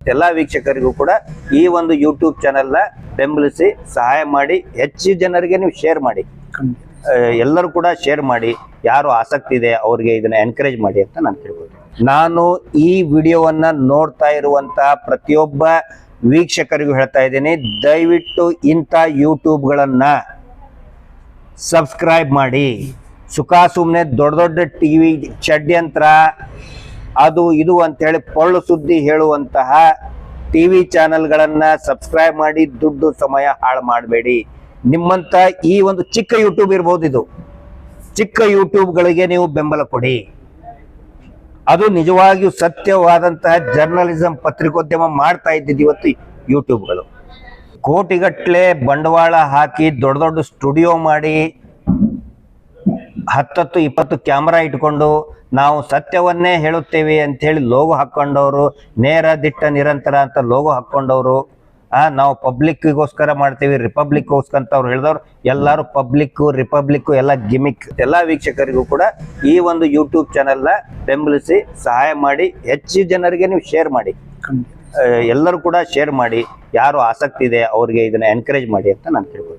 ಎಲ್ಲಾ ವೀಕ್ಷಕರಿಗೂ ಕೂಡ ಈ ಒಂದು ಯೂಟ್ಯೂಬ್ ಚಾನೆಲ್ನ ಬೆಂಬಲಿಸಿ ಸಹಾಯ ಮಾಡಿ ಹೆಚ್ಚು ಜನರಿಗೆ ನೀವು ಶೇರ್ ಮಾಡಿ. ಎಲ್ಲರೂ ಕೂಡ ಶೇರ್ ಮಾಡಿ ಯಾರು ಆಸಕ್ತಿ ಇದೆ ಅವ್ರಿಗೆ ಇದನ್ನ ಎನ್ಕರೇಜ್ ಮಾಡಿ ಅಂತ ನಾನು ತಿಳ್ಕೊತೀನಿ ನಾನು ಈ ವಿಡಿಯೋವನ್ನ ನೋಡ್ತಾ ಇರುವಂತ ಪ್ರತಿಯೊಬ್ಬ ವೀಕ್ಷಕರಿಗೂ ಹೇಳ್ತಾ ಇದ್ದೀನಿ ದಯವಿಟ್ಟು ಇಂಥ ಯೂಟ್ಯೂಬ್ಗಳನ್ನ ಸಬ್ಸ್ಕ್ರೈಬ್ ಮಾಡಿ. ಸುಖ ಸುಮ್ಮನೆ ದೊಡ್ಡ ದೊಡ್ಡ ಟಿವಿ ಷಡ್ಯಂತ್ರ ಅದು ಇದು ಅಂತೇಳಿ ಪೊಳ್ಳು ಸುದ್ದಿ ಹೇಳುವಂತಹ ಟಿವಿ ಚಾನೆಲ್ಗಳನ್ನ ಸಬ್ಸ್ಕ್ರೈಬ್ ಮಾಡಿ ದುಡ್ಡು ಸಮಯ ಹಾಳು ಮಾಡಬೇಡಿ. ನಿಮ್ಮಂತ ಈ ಒಂದು ಚಿಕ್ಕ ಯೂಟ್ಯೂಬ್ ಇರ್ಬೋದು ಇದು. ಚಿಕ್ಕ ಯೂಟ್ಯೂಬ್ಗಳಿಗೆ ನೀವು ಬೆಂಬಲ ಕೊಡಿ. ಅದು ನಿಜವಾಗಿಯೂ ಸತ್ಯವಾದಂತಹ ಜರ್ನಲಿಸಂ ಪತ್ರಿಕೋದ್ಯಮ ಮಾಡ್ತಾ ಇದ್ದಿದ್ದು ಇವತ್ತು ಯೂಟ್ಯೂಬ್ಗಳು ಕೋಟಿಗಟ್ಟಲೆ ಬಂಡವಾಳ ಹಾಕಿ ದೊಡ್ಡ ದೊಡ್ಡ ಸ್ಟುಡಿಯೋ ಮಾಡಿ ಹತ್ತತ್ತು ಇಪ್ಪತ್ತು ಕ್ಯಾಮ್ರಾ ಇಟ್ಕೊಂಡು ನಾವು ಸತ್ಯವನ್ನೇ ಹೇಳುತ್ತೇವೆ ಅಂತ ಹೇಳಿ ಲೋಗೋ ಹಾಕೊಂಡವರು ನೇರ ದಿಟ್ಟ ನಿರಂತರ ಅಂತ ಲೋಗೋ ಹಾಕೊಂಡವರು ಆ ನಾವು ಪಬ್ಲಿಕ್ಗೋಸ್ಕರ ಮಾಡ್ತೀವಿ ರಿಪಬ್ಲಿಕ್ಗೋಸ್ಕರ ಅಂತ ಅವ್ರು ಹೇಳಿದವರು ಎಲ್ಲರೂ ಪಬ್ಲಿಕ್ ರಿಪಬ್ಲಿಕ್ ಎಲ್ಲ ಗಿಮಿಕ್ ಎಲ್ಲ ವೀಕ್ಷಕರಿಗೂ ಕೂಡ ಈ ಒಂದು ಯೂಟ್ಯೂಬ್ ಚಾನೆಲ್ನ ಬೆಂಬಲಿಸಿ ಸಹಾಯ ಮಾಡಿ ಹೆಚ್ಚು ಜನರಿಗೆ ನೀವು ಶೇರ್ ಮಾಡಿ. ಎಲ್ಲರೂ ಕೂಡ ಶೇರ್ ಮಾಡಿ ಯಾರು ಆಸಕ್ತಿ ಇದೆ ಅವ್ರಿಗೆ ಇದನ್ನ ಎನ್ಕರೇಜ್ ಮಾಡಿ ಅಂತ ನಾನು ತಿಳ್ಕೊತೀನಿ